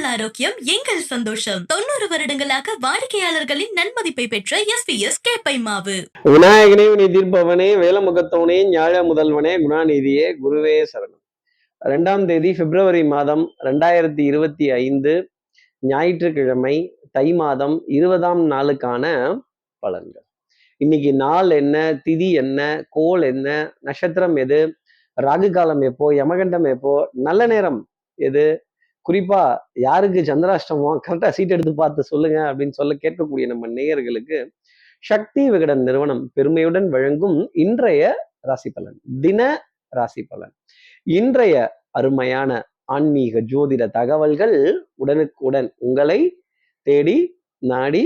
உங்கள் ஆரோக்கியம் எங்கள் சந்தோஷம். தொண்ணூறு வருடங்களாக வாடிக்கையாளர்களின் நன்மதிப்பை பெற்ற எஸ் பி எஸ் கேப்பை மாவு விநாயகனே நிதிர்பவனே வேலமுகத்தவனே ஞாழ முதல்வனே குணாநிதியே குருவே சரணம். ரெண்டாம் தேதி பிப்ரவரி மாதம் ரெண்டாயிரத்தி இருபத்தி ஐந்து ஞாயிற்றுக்கிழமை தை மாதம் இருபதாம் நாளுக்கான பலன்கள். இன்னைக்கு நாள் என்ன திதி என்ன கோல் என்ன நட்சத்திரம் எது ராகு காலம் எப்போ யமகண்டம் எப்போ நல்ல நேரம் எது குறிப்பா யாருக்கு சந்திராஷ்டமோ கரெக்டா சீட் எடுத்து பார்த்து சொல்லுங்க அப்படின்னு சொல்ல கேட்கக்கூடிய நம்ம நேயர்களுக்கு சக்தி விகடன் நிறுவனம் பெருமையுடன் வழங்கும் இன்றைய ராசி பலன் தின ராசி பலன். இன்றைய அருமையான ஆன்மீக ஜோதிட தகவல்கள் உடனுக்குடன் உங்களை தேடி நாடி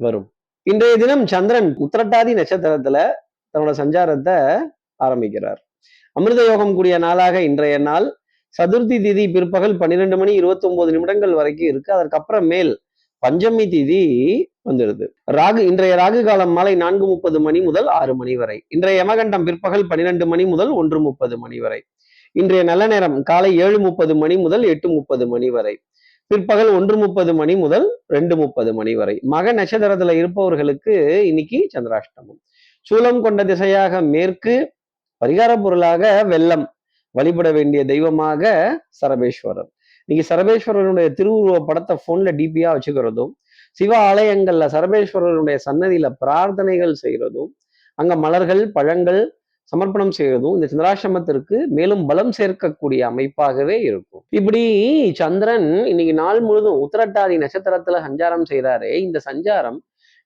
வரும். இன்றைய தினம் சந்திரன் உத்திரட்டாதி நட்சத்திரத்துல தன்னோட சஞ்சாரத்தை ஆரம்பிக்கிறார். அமிர்த யோகம் கூடிய நாளாக இன்றைய நாள் சதுர்த்தி திதி பிற்பகல் பன்னிரெண்டு மணி இருபத்தி ஒன்பது நிமிடங்கள் வரைக்கும் இருக்கு. அதற்கப்புறம் மேல் பஞ்சமி திதி வந்துடுது. ராகு இன்றைய ராகு காலம் மாலை நான்கு முப்பது மணி முதல் ஆறு மணி வரை. இன்றைய யமகண்டம் பிற்பகல் பன்னிரெண்டு மணி முதல் ஒன்று முப்பது மணி வரை. இன்றைய நல்ல நேரம் காலை ஏழு முப்பது மணி முதல் எட்டு முப்பது மணி வரை. பிற்பகல் ஒன்று முப்பது மணி முதல் ரெண்டு முப்பது மணி வரை. மக நட்சத்திரத்துல இருப்பவர்களுக்கு இன்னைக்கு சந்திராஷ்டமம். சூலம் கொண்ட திசையாக மேற்கு பரிகார பொருளாக வெள்ளம். வழிபட வேண்டிய தெய்வமாக சரபேஸ்வரர். இன்னைக்கு சரபேஸ்வரனுடைய திருவுருவ படத்தை போன்ல டிபியா வச்சுக்கிறதும் சிவ ஆலயங்கள்ல சரபேஸ்வரனுடைய சன்னதியில பிரார்த்தனைகள் செய்யறதும் அங்க மலர்கள் பழங்கள் சமர்ப்பணம் செய்யறதும் இந்த சந்திராசிரமத்திற்கு மேலும் பலம் சேர்க்கக்கூடிய அமைப்பாகவே இருக்கும். இப்படி சந்திரன் இன்னைக்கு நாள் முழுதும் உத்திரட்டாதி நட்சத்திரத்துல சஞ்சாரம் செய்யறாரே இந்த சஞ்சாரம்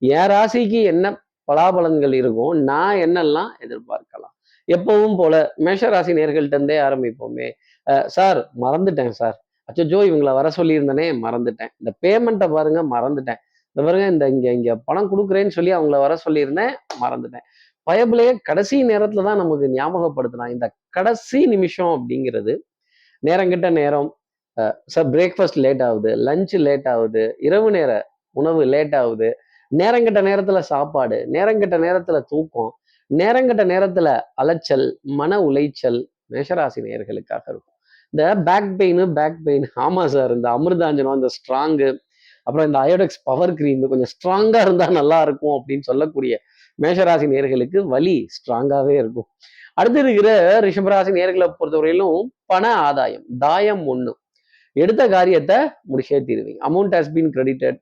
என் ராசிக்கு என்ன பலாபலன்கள் இருக்கும் நான் என்னெல்லாம் எதிர்பார்க்கலாம்? எப்பவும் போல மேஷராசி நேர்கள்ட்ட இருந்தே ஆரம்பிப்போமே சார் மறந்துட்டேன் சார். அச்சோ இவங்களை வர சொல்லியிருந்தனே மறந்துட்டேன். இந்த பேமெண்ட்டை பாருங்க மறந்துட்டேன். இந்த பாருங்க இந்த இங்க இங்க பணம் கொடுக்குறேன்னு சொல்லி அவங்கள வர சொல்லியிருந்தேன் மறந்துட்டேன். பயபிளைய கடைசி நேரத்துல தான் நமக்கு ஞாபகப்படுத்தினான் இந்த கடைசி நிமிஷம் அப்படிங்கிறது நேரங்கிட்ட நேரம் சார் பிரேக்ஃபாஸ்ட் லேட் ஆகுது லஞ்ச் லேட் ஆகுது இரவு நேர உணவு லேட் ஆகுது. நேரங்கிட்ட நேரத்துல சாப்பாடு நேரங்கிட்ட நேரத்துல தூக்கம் நேரங்கட்ட நேரத்துல அலைச்சல் மன உளைச்சல் மேஷராசி நேர்களுக்காக இருக்கும். இந்த பேக் பெயின் பேக் பெயின் ஆமா சார் இந்த அமிர்தாஞ்சனம் இந்த ஸ்ட்ராங்கு அப்புறம் இந்த அயோடெக்ஸ் பவர் கிரீம் கொஞ்சம் ஸ்ட்ராங்கா இருந்தா நல்லா இருக்கும் அப்படின்னு சொல்லக்கூடிய மேஷராசி நேர்களுக்கு வலி ஸ்ட்ராங்காவே இருக்கும். அடுத்து இருக்கிற ரிஷபராசி நேர்களை பொறுத்தவரையிலும் பண ஆதாயம் தாயம் ஒண்ணு. எடுத்த காரியத்தை முடிச்சே தீருவீங்க. Amount has been credited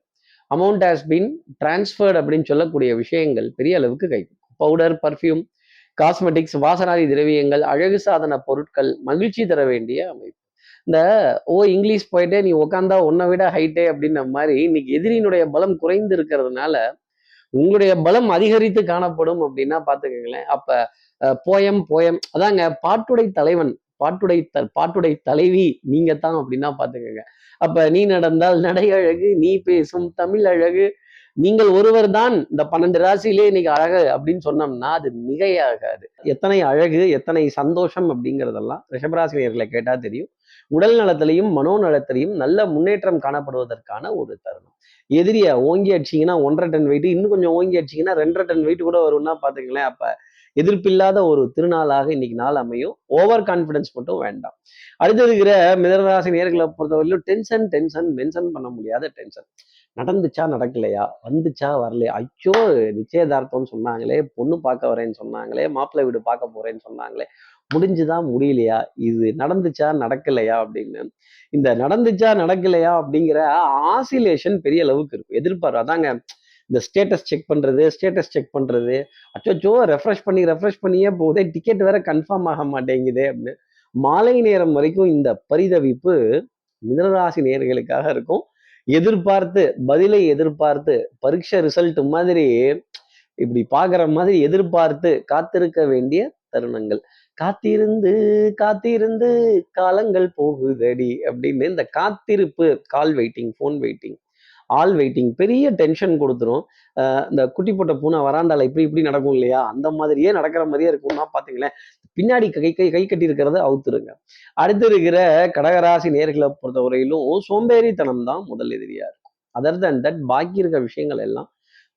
amount has been transferred அப்படின்னு சொல்லக்கூடிய விஷயங்கள் பெரிய அளவுக்கு கைக்கும் பவுடர் பர்ஃப்யூம் காஸ்மெட்டிக்ஸ் வாசனாதி திரவியங்கள் அழகு சாதன பொருட்கள் மகிழ்ச்சி தர வேண்டிய அமைப்பு. இந்த ஓ இங்கிலீஷ் போயிட்டே நீ உக்காந்தா உன்னை விட ஹைட்டே அப்படின்ன மாதிரி இன்னைக்கு எதிரியினுடைய பலம் குறைந்து இருக்கிறதுனால உங்களுடைய பலம் அதிகரித்து காணப்படும் அப்படின்னா பாத்துக்கோங்களேன். அப்ப போயம் போயம் அதாங்க பாட்டுடை தலைவன் பாட்டுடை த பாட்டுடை தலைவி நீங்க தான் அப்படின்னா பாத்துக்கோங்க. அப்ப நீ நடந்தால் நடை அழகு நீ பேசும் தமிழ் அழகு நீங்கள் ஒருவர் தான் இந்த பன்னெண்டு ராசியிலே இன்னைக்கு அழகு அப்படின்னு சொன்னோம்னா அது மிகையாகாது. எத்தனை அழகு எத்தனை சந்தோஷம் அப்படிங்கிறதெல்லாம் ரிஷபராசினியர்களை கேட்டா தெரியும். உடல் நலத்திலையும் மனோநலத்திலையும் நல்ல முன்னேற்றம் காணப்படுவதற்கான ஒரு தருணம். எதிரிய ஓங்கி அடிச்சிங்கன்னா ஒன்றரை டன் வெயிட் இன்னும் கொஞ்சம் ஓங்கி அடிச்சிங்கன்னா ரெண்டரை டன் வெயிட் கூட வரும்னா பாத்துங்களேன் அப்ப எதிர்ப்பில்லாத ஒரு திருநாளாக இன்னைக்கு நாள் அமையும். ஓவர் கான்ஃபிடன்ஸ் மட்டும் வேண்டாம். அடுத்து இருக்கிற மிதனராசி நேர்களை பொறுத்தவரையிலும் டென்ஷன் டென்ஷன் மென்ஷன் பண்ண முடியாத டென்ஷன் நடந்துச்சா நடக்கலையா? வந்துச்சா வரலையா? ஐயோ நிச்சயதார்த்தம்னு சொன்னாங்களே பொண்ணு பார்க்க வரேன்னு சொன்னாங்களே மாப்பிள்ளை வீடு பார்க்க போறேன்னு சொன்னாங்களே முடிஞ்சுதான் முடியலையா? இது நடந்துச்சா நடக்கலையா அப்படின்னு. இந்த நடந்துச்சா நடக்கலையா அப்படிங்கிற ஆசிலேஷன் பெரிய அளவுக்கு இருக்கும். எதிர்பார்ப்பு. அதாங்க இந்த ஸ்டேட்டஸ் செக் பண்ணுறது ஸ்டேட்டஸ் செக் பண்ணுறது அச்சோச்சோ ரெஃப்ரெஷ் பண்ணி ரெஃப்ரெஷ் பண்ணியே போதே டிக்கெட் வேற கன்ஃபார்ம் ஆக மாட்டேங்குதே அப்படின்னு. மாலை நேரம் வரைக்கும் இந்த பரிதவிப்பு மிதனராசி நேர்களுக்காக இருக்கும். எதிர்பார்த்து பதிலை எதிர்பார்த்து பரீட்சை ரிசல்ட் மாதிரி இப்படி பார்க்குற மாதிரி எதிர்பார்த்து காத்திருக்க வேண்டிய தருணங்கள். காத்திருந்து காத்திருந்து காலங்கள் போகுதடி அப்படின்னு இந்த காத்திருப்பு call waiting phone waiting all waiting பெரிய டென்ஷன் கொடுத்துரும். இந்த குட்டி போட்ட பூனை வராண்டால இப்படி இப்படி நடக்கும் இல்லையா? அந்த மாதிரியே நடக்கிற மாதிரியே இருக்கும்னா பார்த்தீங்களேன் பின்னாடி கை கை கை கட்டி இருக்கிறத அவுத்துருங்க. அடுத்து இருக்கிற கடகராசி நேர்களை பொறுத்தவரையிலும் சோம்பேறித்தனம் தான் முதல் எதிரியா இருக்கும். அதர் தன் தட் பாக்கி இருக்க விஷயங்கள் எல்லாம்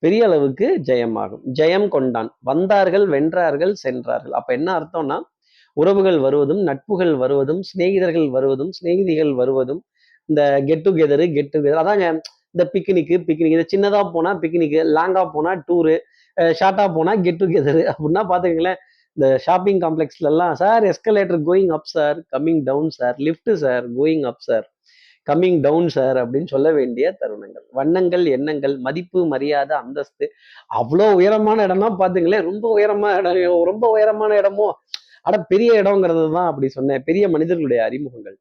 பெரிய அளவுக்கு ஜெயமாகும். ஜெயம் கொண்டான். வந்தார்கள் வென்றார்கள் சென்றார்கள். அப்ப என்ன அர்த்தம்னா உறவுகள் வருவதும் நட்புகள் வருவதும் சிநேகிதர்கள் வருவதும் சிநேகிதிகள் வருவதும் இந்த கெட் டுகெதரு கெட் டுகெதர் அதாங்க இந்த பிக்னிக்கு பிக்னிக் இது சின்னதாக போனால் பிக்னிக்கு லாங்காக போனால் டூரு ஷார்ட்டாக போனால் கெட் டுகெதரு அப்படின்னா பார்த்துக்கங்களேன் இந்த shopping காம்ப்ளெக்ஸ்லலாம் sir escalator going up sir coming down sir lift sir going up sir coming down sir அப்படின்னு சொல்ல வேண்டிய தருணங்கள். வண்ணங்கள் எண்ணங்கள் மதிப்பு மரியாதை அந்தஸ்து. அவ்வளோ உயரமான இடம்னா பார்த்துங்களேன் ரொம்ப உயரமான இடம் ரொம்ப உயரமான இடமோ அட பெரிய இடங்கிறது தான் அப்படி சொன்னேன். பெரிய மனிதர்களுடைய அறிமுகங்கள்.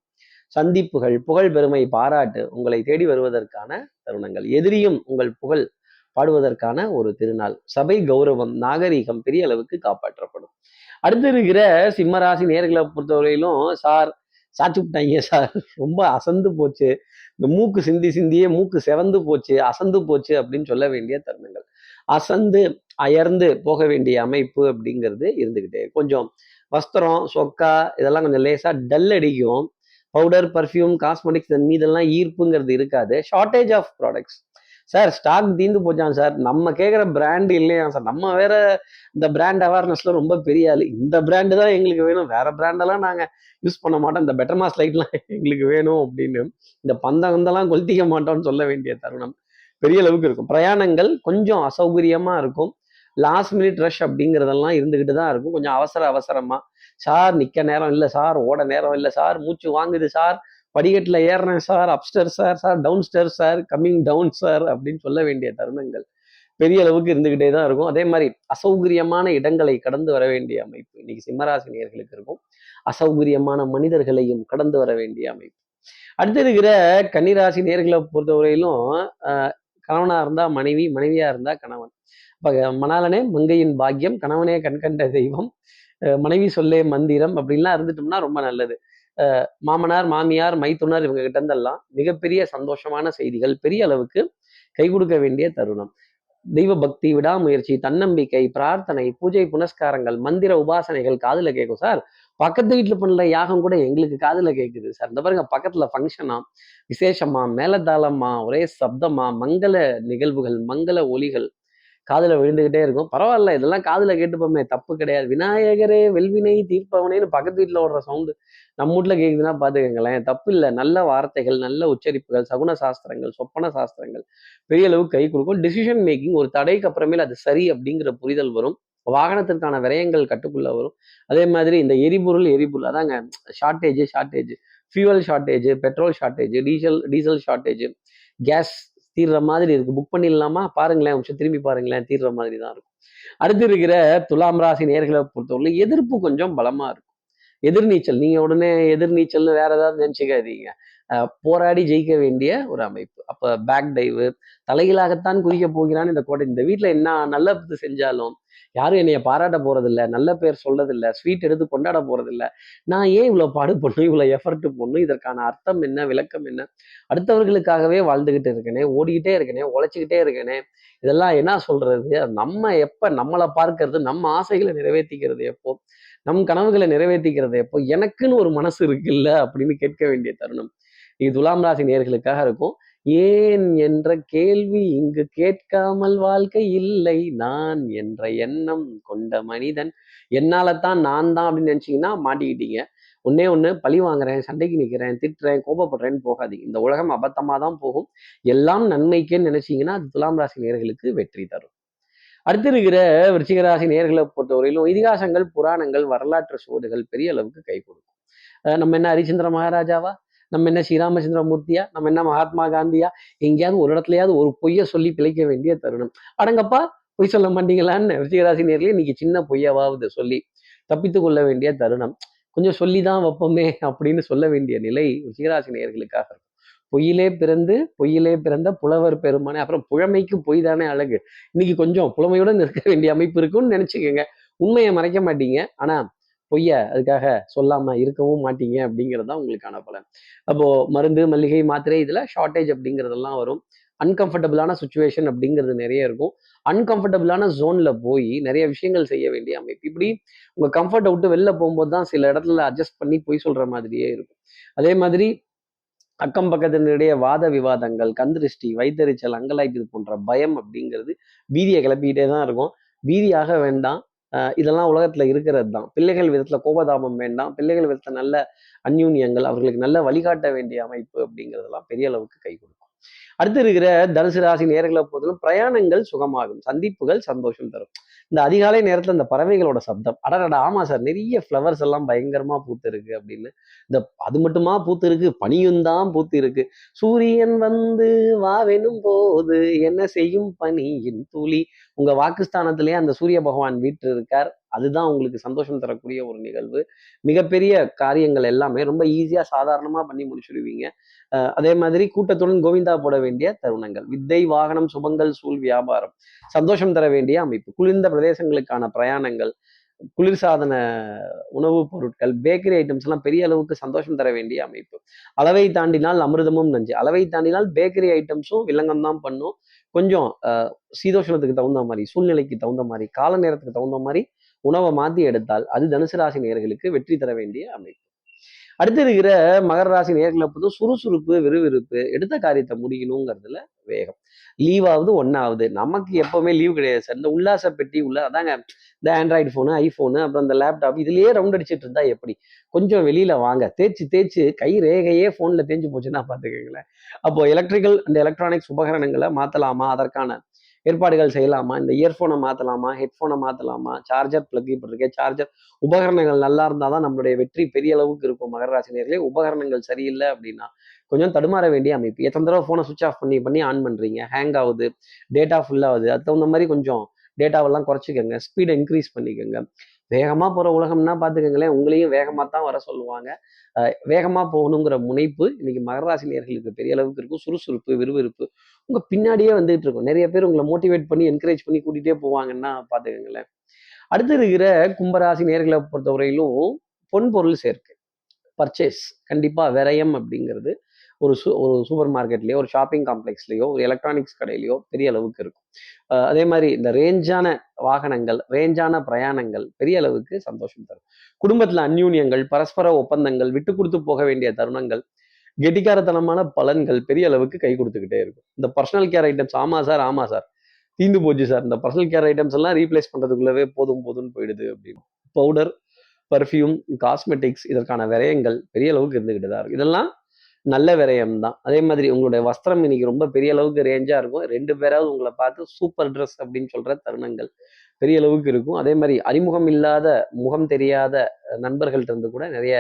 சந்திப்புகள் புகழ் பெருமை பாராட்டு உங்களை தேடி வருவதற்கான தருணங்கள். எதிரியும் உங்கள் புகழ் பாடுவதற்கான ஒரு திருநாள். சபை கௌரவம் நாகரீகம் பெரிய அளவுக்கு காப்பாற்றப்படும். அடுத்து இருக்கிற சிம்மராசி நேர்களை பொறுத்தவரையிலும் சார் சாச்சுட்டாங்க சார். ரொம்ப அசந்து போச்சு. இந்த மூக்கு சிந்தி சிந்தியே மூக்கு செவந்து போச்சு அசந்து போச்சு அப்படின்னு சொல்ல வேண்டிய தருணங்கள். அசந்து அயர்ந்து போக வேண்டிய அமைப்பு அப்படிங்கிறது இருந்துக்கிட்டே கொஞ்சம் வஸ்திரம் சொக்கா இதெல்லாம் கொஞ்சம் லேசாக டல் அடிக்கும். பவுடர் பர்ஃப்யூம் காஸ்மெட்டிக்ஸ் இதன் மீதெல்லாம் ஈர்ப்புங்கிறது இருக்காது. Shortage of products sir stock தீந்து போச்சான் சார் நம்ம கேட்குற பிராண்டு இல்லையா சார் நம்ம வேற இந்த பிராண்ட் அவேர்னஸ்ல ரொம்ப பெரிய ஆள். இந்த பிராண்டு தான் எங்களுக்கு வேணும். வேற பிராண்டெல்லாம் நாங்கள் யூஸ் பண்ண மாட்டோம். இந்த பெட்டர் மாஸ் லைட்லாம் எங்களுக்கு வேணும் அப்படின்னு இந்த பந்தகந்தெல்லாம் கொளுத்திக்க மாட்டோம்னு சொல்ல வேண்டிய தருணம். பெரிய அளவுக்கு இருக்கும். பிரயாணங்கள் கொஞ்சம் அசௌகரியமா இருக்கும். லாஸ்ட் மினிட் ரஷ் அப்படிங்கிறதெல்லாம் இருந்துகிட்டு தான் இருக்கும். கொஞ்சம் அவசர அவசரமா. சார் நிக்க நேரம் இல்லை சார். ஓட நேரம் இல்லை சார். மூச்சு வாங்குது சார். படிக்கட்டில் ஏறுறேன் sir. Upstairs sir. Sir downstairs sir. Coming down sir அப்படின்னு சொல்ல வேண்டிய தருணங்கள் பெரிய அளவுக்கு இருந்துக்கிட்டே தான் இருக்கும். அதே மாதிரி அசௌகரியமான இடங்களை கடந்து வர வேண்டிய அமைப்பு இன்னைக்கு சிம்மராசினியர்களுக்கு இருக்கும். அசௌகரியமான மனிதர்களையும் கடந்து வர வேண்டிய அமைப்பு. அடுத்து இருக்கிற கன்னிராசி நேர்களை பொறுத்தவரையிலும் கணவனாக கணவனா இருந்தா மனைவி மனைவியா இருந்தா கணவன். இப்போ மணாலனே மங்கையின் பாக்கியம் கணவனே கண்கண்ட தெய்வம். மனைவி சொல்லே மந்திரம் அப்படின்லாம் இருந்துட்டோம்னா ரொம்ப நல்லது. மாமனார் மாமியார் மைத்துனர் இவங்க கிட்ட இருந்தெல்லாம் மிகப்பெரிய சந்தோஷமான செய்திகள் பெரிய அளவுக்கு கை கொடுக்க வேண்டிய தருணம். தெய்வ பக்தி விடாமுயற்சி தன்னம்பிக்கை பிரார்த்தனை பூஜை புனஸ்காரங்கள் மந்திர உபாசனைகள் காதில் கேட்கும் சார். பக்கத்து வீட்டில் பண்ணல யாகம் கூட எங்களுக்கு காதில் கேட்குது சார் இந்த பாருங்க பக்கத்தில் ஃபங்க்ஷனா விசேஷமா மேலதாளமா ஒரே சப்தமா மங்கள நிகழ்வுகள் மங்கள ஒலிகள் காதில் விழுந்துகிட்டே இருக்கும். பரவாயில்ல இதெல்லாம் காதில் கேட்டுப்போமே தப்பு கிடையாது. விநாயகரே வெல்வினை தீர்ப்பவனேன்னு பக்கத்து வீட்டில் ஓடுற சவுண்டு நம்ம வீட்டில் கேட்குதுன்னா பார்த்துக்கங்களேன் தப்பு இல்லை நல்ல வார்த்தைகள் நல்ல உச்சரிப்புகள் சகுன சாஸ்திரங்கள் சொப்பன சாஸ்திரங்கள் பெரிய அளவுக்கு கை கொடுக்கும். டிசிஷன் மேக்கிங் ஒரு தடைக்கு அப்புறமேல அது சரி அப்படிங்கிற புரிதல் வரும். வாகனத்திற்கான விரயங்கள் கட்டுக்குள்ள வரும். அதே மாதிரி இந்த எரிபொருள் எரிபொருள். அதாங்க shortage shortage fuel shortage petrol shortage diesel diesel shortage gas தீர்ற மாதிரி இருக்கு. புக் பண்ணிடலாமா? பாருங்களேன். கொஞ்சம் திரும்பி பாருங்களேன். தீர்ற மாதிரி தான் இருக்கும். அடுத்து இருக்கிற துலாம் ராசி நேர்களை பொறுத்தவரை எதிர்ப்பு கொஞ்சம் பலமா இருக்கும். எதிர்நீச்சல். நீங்க உடனே எதிர்நீச்சல்னு வேற ஏதாவது நினைச்சுக்காதீங்க. போராடி ஜெயிக்க வேண்டிய ஒரு அமைப்பு. அப்ப பேக் டைவு தலைகளாகத்தான் குதிக்க போகிறான் இந்த கோட்டை. இந்த வீட்டில் என்ன நல்லது செஞ்சாலும் யாரும் என்னைய பாராட்ட போறதில்ல நல்ல பேர் சொல்றதில்ல ஸ்வீட் எடுத்து கொண்டாட போறதில்ல. நான் ஏன் இவ்வளவு பாடுபடணும் இவ்வளவு எஃபர்ட் பண்ணும் இதற்கான அர்த்தம் என்ன விளக்கம் என்ன? அடுத்தவர்களுக்காகவே வாழ்ந்துகிட்டு இருக்கனே ஓடிக்கிட்டே இருக்கனே உழைச்சிக்கிட்டே இருக்கனே இதெல்லாம் என்ன சொல்றது? நம்ம எப்ப நம்மளை பார்க்கறது நம்ம ஆசைகளை நிறைவேற்றிக்கிறது எப்போ? நம் கனவுகளை நிறைவேற்றிக்கிறது எப்போ? எனக்குன்னு ஒரு மனசு இருக்குல்ல அப்படின்னு கேட்க வேண்டிய தருணம். இது துலாம் ராசி நேர்களுக்காக இருக்கும். ஏன் என்ற கேள்வி இங்கு கேட்காமல் வாழ்க்கை இல்லை. நான் என்ற எண்ணம் கொண்ட மனிதன். என்னால தான் நான் தான் அப்படின்னு நினைச்சீங்கன்னா மாட்டிக்கிட்டீங்க. ஒன்னே ஒண்ணு பழி வாங்குறேன் சண்டைக்கு நிற்கிறேன் திட்டுறேன் கோபப்படுறேன்னு போகாதீங்க. இந்த உலகம் அபத்தமாக தான் போகும். எல்லாம் நன்மைக்கேன்னு நினைச்சீங்கன்னா அது துலாம் ராசி நேர்களுக்கு வெற்றி தரும். அடுத்து இருக்கிற விருச்சிகராசி நேர்களை பொறுத்தவரையிலும் இதிகாசங்கள் புராணங்கள் வரலாற்று சுவடுகள் பெரிய அளவுக்கு கை கொடுக்கும். நம்ம என்ன ஹரிச்சந்திர மகாராஜாவா? நம்ம என்ன ஸ்ரீராமச்சந்திர மூர்த்தியா நம்ம என்ன மகாத்மா காந்தியா? எங்கேயாவது ஒரு இடத்துலயாவது ஒரு பொய்யை சொல்லி பிழைக்க வேண்டிய தருணம். அடங்கப்பா பொய் சொல்ல மாட்டீங்களான்னு ரிஷிகராசி நேர்களே இன்னைக்கு சின்ன பொய்யாவது சொல்லி தப்பித்து கொள்ள வேண்டிய தருணம். கொஞ்சம் சொல்லி தான் வைப்போமே அப்படின்னு சொல்ல வேண்டிய நிலை ரிஷிகராசி நேர்களுக்காக இருக்கும். பொய்யிலே பிறந்து பொய்யிலே பிறந்த புலவர் பெருமானே அப்புறம் புழமைக்கு பொய் தானே அழகு. இன்னைக்கு கொஞ்சம் புலமையுடன் இருக்க வேண்டிய அமைப்பு இருக்குன்னு நினைச்சுக்கோங்க. உண்மையை மறைக்க மாட்டீங்க. ஆனா பொய்ய அதுக்காக சொல்லாம இருக்கவும் மாட்டீங்க அப்படிங்கிறது தான் உங்களுக்கான பலன். அப்போ மருந்து மல்லிகை மாத்திரை இதுல ஷார்ட்டேஜ் அப்படிங்கிறதெல்லாம் வரும். அன்கம்ஃபர்டபுளான சுச்சுவேஷன் அப்படிங்கிறது நிறைய இருக்கும். அன்கம்ஃபர்டபுளான ஜோன்ல போய் நிறைய விஷயங்கள் செய்ய வேண்டிய அமைப்பு. இப்படி உங்க கம்ஃபர்ட்டை விட்டு வெளில போகும்போது தான் சில இடத்துல அட்ஜஸ்ட் பண்ணி பொய் சொல்ற மாதிரியே இருக்கும். அதே மாதிரி அக்கம் பக்கத்தினுடைய வாத விவாதங்கள் கந்திருஷ்டி வைத்தறிச்சல் அங்கலாய்ப்பு போன்ற பயம் அப்படிங்கிறது பீதியை கிளப்பிக்கிட்டே தான் இருக்கும். பீதியாக வேண்டாம். இதெல்லாம் உலகத்துல இருக்கிறது தான் பிள்ளைகள் விதத்தில் கோபதாபம் வேண்டாம். பிள்ளைகள் விதத்தில் நல்ல அந்யூன்யங்கள் அவர்களுக்கு நல்ல வழிகாட்ட வேண்டிய அமைப்பு அப்படிங்கிறதெல்லாம் பெரிய அளவுக்கு கை கொடுக்கும். அடுத்து இருக்கிற தனுசு ராசி நேர்களை பொறுத்தவரை பிரயாணங்கள் சுகமாகும் சந்திப்புகள் சந்தோஷம் தரும். இந்த அதிகாலை நேரத்துல இந்த பறவைகளோட சப்தம் அடடா ஆமா சார் நிறைய ஃப்ளவர்ஸ் எல்லாம் பயங்கரமா பூத்து இருக்கு அப்படின்னு. இந்த அது மட்டுமா பூத்து இருக்கு பனியும் தான் பூத்து இருக்கு சூரியன் வந்து வாவெனும் போது என்ன செய்யும்? பனியின் துளி. உங்க வாக்குஸ்தானத்திலேயே அந்த சூரிய பகவான் வீட்டு இருக்கார் அதுதான் உங்களுக்கு சந்தோஷம் தரக்கூடிய ஒரு நிகழ்வு. மிகப்பெரிய காரியங்கள் எல்லாமே ரொம்ப ஈஸியா சாதாரணமா பண்ணி முடிச்சிடுவீங்க. அஹ் அதே மாதிரி கூட்டத்துடன் கோவிந்தா போட வேண்டிய தருணங்கள். வித்தை வாகனம் சுபங்கள் சூழ் வியாபாரம். சந்தோஷம் தர வேண்டிய அமைப்பு. குளிர்ந்த பிரதேசங்களுக்கான பிரயாணங்கள். குளிர்சாதன உணவுப் பொருட்கள் பேக்கரி ஐட்டம்ஸ் எல்லாம் பெரிய அளவுக்கு சந்தோஷம் தர வேண்டிய அமைப்பு. அளவை தாண்டினால் அமிர்தமும் நஞ்சு. அளவை தாண்டினால் பேக்கரி ஐட்டம்ஸும் வில்லங்கம் தான் பண்ணும். கொஞ்சம் அஹ், சீதோஷணத்துக்கு தகுந்த மாதிரி சூழ்நிலைக்கு தகுந்த மாதிரி கால நேரத்துக்கு தகுந்த மாதிரி உணவை மாற்றி எடுத்தால் அது தனுசு ராசி நேர்களுக்கு வெற்றி தர வேண்டிய அமைப்பு. அடுத்து இருக்கிற மகர ராசி நேர்களை பொறுத்தும் சுறுசுறுப்பு விறுவிறுப்பு எடுத்த காரியத்தை முடிக்கணுங்கிறதுல வேகம். லீவ் ஆகுது ஒன்னாவது நமக்கு எப்பவுமே லீவ் கிடையாது சார். இந்த உல்லாச பெட்டி உள்ள அதாங்க இந்த ஆண்ட்ராய்டு ஃபோனு ஐஃபோனு அப்புறம் இந்த லேப்டாப் இதுலயே ரவுண்ட் அடிச்சிட்டு இருந்தா எப்படி? கொஞ்சம் வெளியில வாங்க. தேய்ச்சி தேய்ச்சி கை ரேகையே ஃபோன்ல தேஞ்சு போச்சுன்னா பார்த்துக்கோங்களேன் அப்போ எலக்ட்ரிக்கல் அண்ட் எலக்ட்ரானிக்ஸ் உபகரணங்களை மாத்தலாமா? அதற்கான ஏற்பாடுகள் செய்யலாமா? இந்த இயர்ஃபோனை மாத்தலாமா? ஹெட்ஃபோனை மாத்தலாமா? சார்ஜர் பிளக் போட்டிருக்கேன் சார்ஜர் உபகரணங்கள் நல்லா இருந்தால் தான் நம்மளுடைய வெற்றி பெரிய அளவுக்கு இருக்கும். மகர ராசினியர்களே உபகரணங்கள் சரியில்லை அப்படின்னா கொஞ்சம் தடுமாற வேண்டிய அமைப்பு. எத்தனை தடவை ஃபோனை சுவிச் ஆஃப் பண்ணி பண்ணி ஆன் பண்ணுறீங்க ஹேங் ஆகுது டேட்டா ஃபுல்லாகுது அது தகுந்த மாதிரி கொஞ்சம் டேட்டாவெல்லாம் குறைச்சிக்கோங்க. ஸ்பீடை இன்க்ரீஸ் பண்ணிக்கோங்க. வேகமாக போகிற உலகம்னா பார்த்துக்கோங்களேன் உங்களையும் வேகமாக தான் வர சொல்லுவாங்க. வேகமாக போகணுங்கிற முனைப்பு இன்னைக்கு மகர பெரிய அளவுக்கு இருக்கும். சுறுசுறுப்பு விறுவிறுப்பு. உங்கள் பின்னாடியே வந்துகிட்டு இருக்கும். நிறைய பேர் உங்களை மோட்டிவேட் பண்ணி என்கரேஜ் பண்ணி கூட்டிகிட்டே போவாங்கன்னா பார்த்துக்கங்களேன். அடுத்து இருக்கிற கும்பராசி நேர்களை பொறுத்தவரையிலும் பொன் பொருள் சேர்க்கை. பர்ச்சேஸ் கண்டிப்பா விரயம் அப்படிங்கிறது ஒரு சூ ஒரு சூப்பர் மார்க்கெட்லயோ ஒரு ஷாப்பிங் காம்ப்ளெக்ஸ்லயோ ஒரு எலக்ட்ரானிக்ஸ் கடையிலயோ பெரிய அளவுக்கு இருக்கும். அஹ் அதே மாதிரி இந்த ரேஞ்சான வாகனங்கள் ரேஞ்சான பிரயாணங்கள் பெரிய அளவுக்கு சந்தோஷம் தரும். குடும்பத்துல அந்யூன்யங்கள் பரஸ்பர ஒப்பந்தங்கள் விட்டு கொடுத்து போக வேண்டிய தருணங்கள் கெட்டிக்காரத்தனமான பலன்கள் பெரிய அளவுக்கு கை கொடுத்துக்கிட்டே இருக்கும். இந்த பர்சனல் கேர் ஐட்டம்ஸ் ஆமா சார் ஆமா சார் தீந்து போச்சு சார் இந்த பர்சனல் கேர் ஐட்டம்ஸ் எல்லாம் ரீப்ளேஸ் பண்றதுக்குள்ளவே போதும் போதும்னு போயிடுது அப்படின்னு. பவுடர் பர்ஃப்யூம் காஸ்மெட்டிக்ஸ் இதற்கான விரயங்கள் பெரிய அளவுக்கு இருந்துகிட்டு தான் இருக்கும் இதெல்லாம் நல்ல விரயம் தான். அதே மாதிரி உங்களுடைய வஸ்திரம் இன்னைக்கு ரொம்ப பெரிய அளவுக்கு ரேஞ்சாக இருக்கும். ரெண்டு பேராவது உங்களை பார்த்து சூப்பர் ட்ரெஸ் அப்படின்னு சொல்கிற தருணங்கள் பெரிய அளவுக்கு இருக்கும். அதே மாதிரி அறிமுகம் இல்லாத முகம் தெரியாத நண்பர்கள்ட்ட இருந்து கூட நிறைய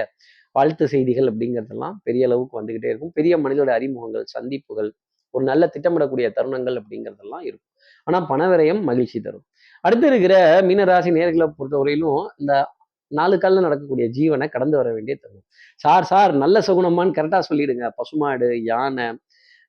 வாழ்த்து செய்திகள் அப்படிங்கிறதெல்லாம் பெரிய அளவுக்கு வந்துகிட்டே இருக்கும். பெரிய மனிதோட அறிமுகங்கள் சந்திப்புகள் ஒரு நல்ல திட்டமிடக்கூடிய தருணங்கள் அப்படிங்கிறதெல்லாம் இருக்கும். ஆனா பணவிரயம் மகிழ்ச்சி தரும். அடுத்து இருக்கிற மீனராசி நேர்களை பொறுத்தவரையிலும் இந்த நாலு காலில் நடக்கக்கூடிய ஜீவனை கடந்து வர வேண்டிய தருணம். சார் சார் நல்ல சுகுணமான்னு கரெக்டாக சொல்லிடுங்க. பசுமாடு யானை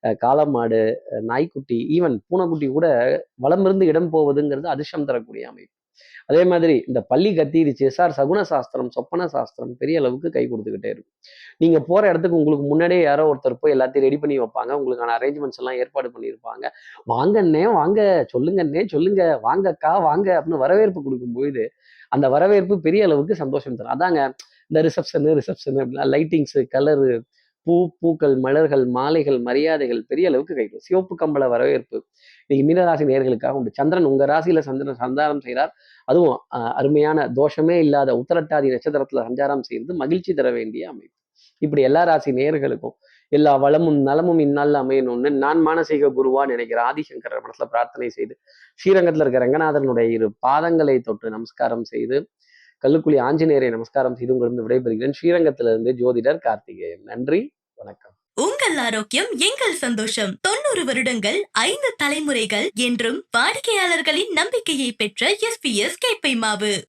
அஹ் காளமாடு நாய்க்குட்டி ஈவன் பூனைக்குட்டி கூட வளமிருந்து இடம் போவதுங்கிறது அதிர்ஷ்டம் தரக்கூடிய அமைப்பு. அதே மாதிரி இந்த பள்ளி கத்திருச்சு சார் சகுன சாஸ்திரம் சொப்பன சாஸ்திரம் பெரிய அளவுக்கு கை கொடுத்துக்கிட்டே இருக்கும். நீங்க போற இடத்துக்கு உங்களுக்கு முன்னாடியே யாரோ ஒருத்தர் போய் எல்லாத்தையும் ரெடி பண்ணி வைப்பாங்க. உங்களுக்கான அரேஞ்ச்மெண்ட்ஸ் எல்லாம் ஏற்பாடு பண்ணியிருப்பாங்க. வாங்கண்ணே வாங்க சொல்லுங்கண்ணே சொல்லுங்க வாங்கக்கா வாங்க அப்படின்னு வரவேற்பு கொடுக்கும்போது அந்த வரவேற்பு பெரிய அளவுக்கு சந்தோஷம் தரும். அதாங்க இந்த ரிசப்ஷனு ரிசப்ஷனு அப்படின்னா லைட்டிங்ஸு கலரு பூ பூக்கள் மலர்கள் மாலைகள் மரியாதைகள் பெரிய அளவுக்கு கிடைக்கும். சிவப்பு கம்பள வரவேற்பு. இன்னைக்கு மீனராசி நேர்களுக்காக உண்டு. சந்திரன் உங்க ராசியில சந்திரன் சந்தாரம் செய்கிறார் அதுவும் அஹ், அருமையான தோஷமே இல்லாத உத்தரட்டாதி நட்சத்திரத்துல சஞ்சாரம் செய்து மகிழ்ச்சி தர வேண்டிய அமைப்பு. இப்படி எல்லா ராசி நேர்களுக்கும் எல்லா வளமும் நலமும் இந்நாளில் அமையணும்னு நான் மானசீக குருவா நினைக்கிற ஆதிசங்கர மனசுல பிரார்த்தனை செய்து ஸ்ரீரங்கத்துல இருக்க ரங்கநாதனுடைய இரு பாதங்களை தொட்டு நமஸ்காரம் செய்து கல்லுக்குழி ஆஞ்சநேயரை நமஸ்காரம் செய்து உங்களிடம் விடைபெறுகிறேன். ஸ்ரீரங்கத்திலிருந்து ஜோதிடர் கார்த்திகேயன் நன்றி வணக்கம். உங்கள் ஆரோக்கியம் எங்கள் சந்தோஷம். தொண்ணூறு வருடங்கள் ஐந்து தலைமுறைகள் என்றும் வாடிக்கையாளர்களின் நம்பிக்கையை பெற்ற எஸ் பி எஸ் கேப்பை மாவு.